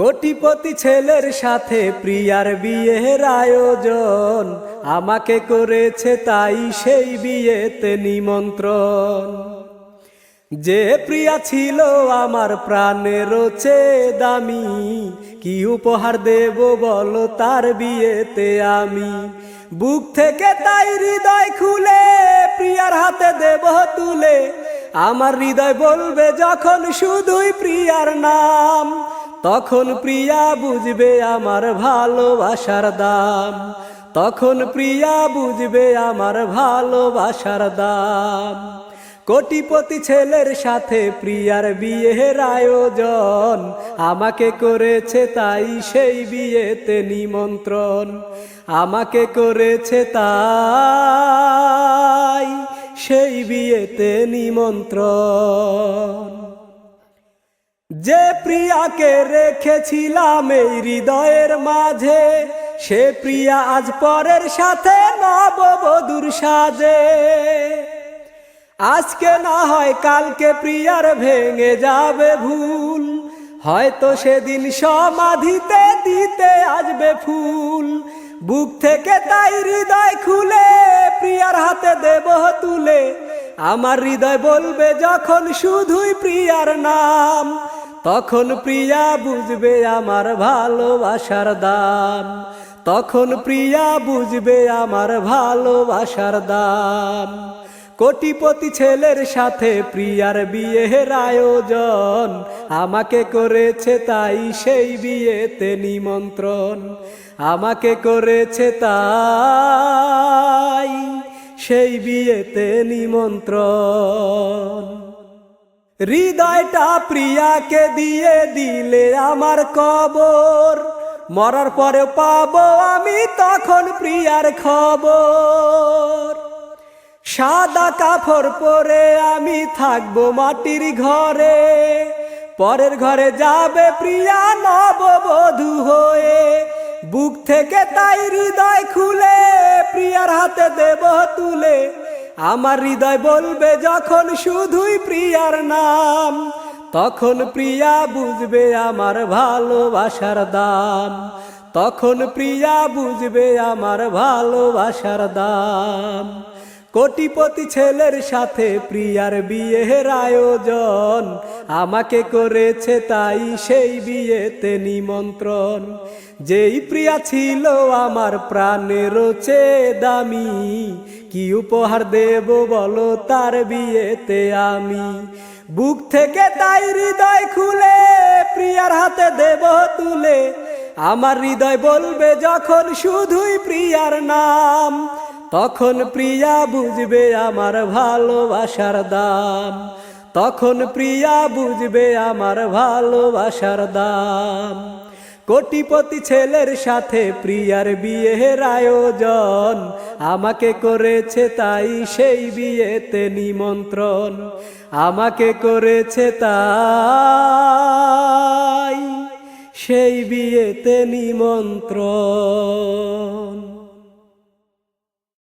কোটিপতি ছেলের সাথে প্রিয়ার বিয়ের আয়োজন। আমাকে করেছে তাই সেই বিয়েতে নিমন্ত্রণ। যে প্রিয়া ছিল আমার প্রাণের চেয়ে দামি, কি উপহার দেব বলো তার বিয়েতে আমি। বুক থেকে তাই হৃদয় খুলে, প্রিয়ার হাতে দেব তুলে। আমার হৃদয় বলবে যখন শুধুই প্রিয়ার নাম। তখন প্রিয়া বুঝবে আমার ভালোবাসার দাম। তখন প্রিয়া বুঝবে আমার ভালোবাসার দাম। কোটিপতি ছেলের সাথে প্রিয়ার বিয়ের আয়োজন। আমাকে করেছে তাই সেই বিয়েতে নিমন্ত্রণ। আমাকে করেছে তাই সেই বিয়েতে নিমন্ত্রণ। যে প্রিয়াকে রেখেছিলাম এই হৃদয়ের মাঝে, সে প্রিয়া আজ পরের সাথে নববধূর সাজে। আজকে না হয় কালকে প্রিয়ার ভেঙে যাবে ভুল, হয়তো সেদিন সমাধিতে দিতে আসবে ফুল। বুক থেকে তাই হৃদয় খুলে প্রিয়ার হাতে দেব তুলে, আমার হৃদয় বলবে যখন শুধুই প্রিয়ার নাম। তখন প্রিয়া বুঝবে আমার ভালোবাসার দাম। তখন প্রিয়া বুঝবে আমার ভালোবাসার দাম। কোটিপতি ছেলের সাথে প্রিয়ার বিয়ের আয়োজন। আমাকে করেছে তাই সেই বিয়েতে নিমন্ত্রণ। আমাকে করেছে তাই সেই বিয়েতে নিমন্ত্রণ। হৃদয়টা প্রিয়াকে দিয়ে দিলে আমার কবর। মরার পরে পাবো আমি তখন প্রিয়ার খবর। সাদা কাপড় পরে আমি থাকব মাটির ঘরে। পরের ঘরে যাবে প্রিয়া নববধূ হয়ে। বুক থেকে তাই হৃদয় খুলে, প্রিয়ার হাতে দেব তুলে। আমার হৃদয় বলবে, যখন শুধুই প্রিয়ার নাম, তখন প্রিয়া বুঝবে আমার ভালোবাসার দাম, তখন প্রিয়া বুঝবে আমার ভালোবাসার দাম। কোটিপতি ছেলের সাথে প্রিয়ার বিয়ের আয়োজন। আমাকে করেছে তাই সেই বিয়েতে নিমন্ত্রণ। যেই প্রিয়া ছিল আমার প্রাণের চেয়ে দামি। কি উপহার দেব বলো তার বিয়েতে আমি। বুক থেকে তাই হৃদয় খুলে, প্রিয়ার হাতে দেব তুলে। আমার হৃদয় বলবে যখন শুধুই প্রিয়ার নাম। তখন প্রিয়া বুঝবে আমার ভালোবাসার দাম। তখন প্রিয়া বুঝবে আমার ভালোবাসার দাম। কোটিপতি ছেলের সাথে প্রিয়ার বিয়ের আয়োজন। আমাকে করেছে তাই সেই বিয়েতে নিমন্ত্রণ। আমাকে করেছে তাই সেই বিয়েতে নিমন্ত্রণ।